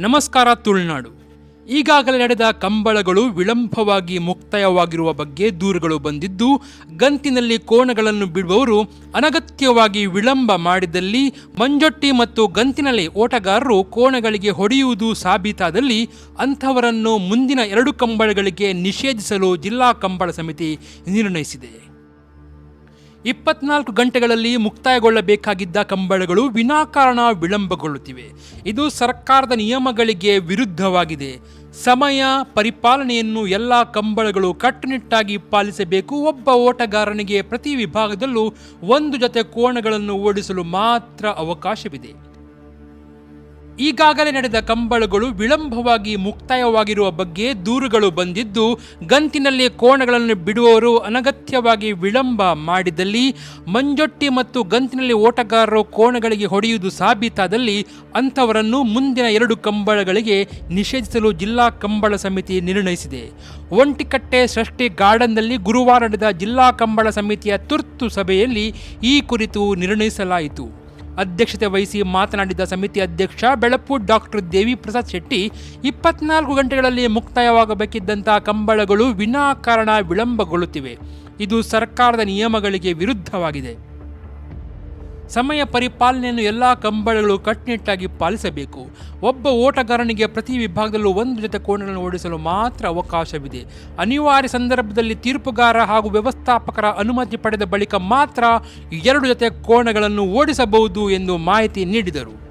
ನಮಸ್ಕಾರ ತುಳುನಾಡು. ಈಗಾಗಲೇ ನಡೆದ ಕಂಬಳಗಳು ವಿಳಂಬವಾಗಿ ಮುಕ್ತಾಯವಾಗಿರುವ ಬಗ್ಗೆ ದೂರುಗಳು ಬಂದಿದ್ದು, ಗಂತಿನಲ್ಲಿ ಕೋಣಗಳನ್ನು ಬಿಡುವವರು ಅನಗತ್ಯವಾಗಿ ವಿಳಂಬ ಮಾಡಿದಲ್ಲಿ, ಮಂಜೊಟ್ಟಿ ಮತ್ತು ಗಂತಿನಲ್ಲಿ ಓಟಗಾರರು ಕೋಣಗಳಿಗೆ ಹೊಡೆಯುವುದು ಸಾಬೀತಾದಲ್ಲಿ ಅಂಥವರನ್ನು ಮುಂದಿನ ಎರಡು ಕಂಬಳಗಳಿಗೆ ನಿಷೇಧಿಸಲು ಜಿಲ್ಲಾ ಕಂಬಳ ಸಮಿತಿ ನಿರ್ಣಯಿಸಿದೆ. ಇಪ್ಪತ್ನಾಲ್ಕು ಗಂಟೆಗಳಲ್ಲಿ ಮುಕ್ತಾಯಗೊಳ್ಳಬೇಕಾಗಿದ್ದ ಕಂಬಳಗಳು ವಿನಾಕಾರಣ ವಿಳಂಬಗೊಳ್ಳುತ್ತಿವೆ. ಇದು ಸರ್ಕಾರದ ನಿಯಮಗಳಿಗೆ ವಿರುದ್ಧವಾಗಿದೆ. ಸಮಯ, ಪರಿಪಾಲನೆಯನ್ನು ಎಲ್ಲ ಕಂಬಳಗಳು ಕಟ್ಟುನಿಟ್ಟಾಗಿ ಪಾಲಿಸಬೇಕು. ಒಬ್ಬ ಓಟಗಾರನಿಗೆ ಪ್ರತಿ ವಿಭಾಗದಲ್ಲೂ ಒಂದು ಜೊತೆ ಕೋಣಗಳನ್ನು ಓಡಿಸಲು ಮಾತ್ರ ಅವಕಾಶವಿದೆ. ಈಗಾಗಲೇ ನಡೆದ ಕಂಬಳಗಳು ವಿಳಂಬವಾಗಿ ಮುಕ್ತಾಯವಾಗಿರುವ ಬಗ್ಗೆ ದೂರುಗಳು ಬಂದಿದ್ದು, ಗಂತಿನಲ್ಲಿ ಕೋಣಗಳನ್ನು ಬಿಡುವವರು ಅನಗತ್ಯವಾಗಿ ವಿಳಂಬ ಮಾಡಿದಲ್ಲಿ, ಮಂಜೊಟ್ಟಿ ಮತ್ತು ಗಂತಿನಲ್ಲಿ ಓಟಗಾರರು ಕೋಣಗಳಿಗೆ ಹೊಡೆಯುವುದು ಸಾಬೀತಾದಲ್ಲಿ ಅಂಥವರನ್ನು ಮುಂದಿನ ಎರಡು ಕಂಬಳಗಳಿಗೆ ನಿಷೇಧಿಸಲು ಜಿಲ್ಲಾ ಕಂಬಳ ಸಮಿತಿ ನಿರ್ಣಯಿಸಿದೆ. ಒಂಟಿಕಟ್ಟೆ ಸೃಷ್ಟಿ ಗಾರ್ಡನ್ನಲ್ಲಿ ಗುರುವಾರ ನಡೆದ ಜಿಲ್ಲಾ ಕಂಬಳ ಸಮಿತಿಯ ತುರ್ತು ಸಭೆಯಲ್ಲಿ ಈ ಕುರಿತು ನಿರ್ಣಯಿಸಲಾಯಿತು. ಅಧ್ಯಕ್ಷತೆ ವಹಿಸಿ ಮಾತನಾಡಿದ ಸಮಿತಿ ಅಧ್ಯಕ್ಷ ಬೆಳಪು ಡಾಕ್ಟರ್ ದೇವಿ ಪ್ರಸಾದ್ ಶೆಟ್ಟಿ, ಇಪ್ಪತ್ನಾಲ್ಕು ಗಂಟೆಗಳಲ್ಲಿ ಮುಕ್ತಾಯವಾಗಬೇಕಿದ್ದಂಥ ಕಂಬಳಗಳು ವಿನಾಕಾರಣ ವಿಳಂಬಗೊಳ್ಳುತ್ತಿವೆ. ಇದು ಸರ್ಕಾರದ ನಿಯಮಗಳಿಗೆ ವಿರುದ್ಧವಾಗಿದೆ. ಸಮಯ ಪರಿಪಾಲನೆಯನ್ನು ಎಲ್ಲ ಕಂಬಳಗಳು ಕಟ್ಟುನಿಟ್ಟಾಗಿ ಪಾಲಿಸಬೇಕು. ಒಬ್ಬ ಓಟಗಾರನಿಗೆ ಪ್ರತಿ ವಿಭಾಗದಲ್ಲೂ ಒಂದು ಜೊತೆ ಕೋಣಗಳನ್ನು ಓಡಿಸಲು ಮಾತ್ರ ಅವಕಾಶವಿದೆ. ಅನಿವಾರ್ಯ ಸಂದರ್ಭದಲ್ಲಿ ತೀರ್ಪುಗಾರ ಹಾಗೂ ವ್ಯವಸ್ಥಾಪಕರ ಅನುಮತಿ ಪಡೆದ ಬಳಿಕ ಮಾತ್ರ ಎರಡು ಜೊತೆ ಕೋಣಗಳನ್ನು ಓಡಿಸಬಹುದು ಎಂದು ಮಾಹಿತಿ ನೀಡಿದರು.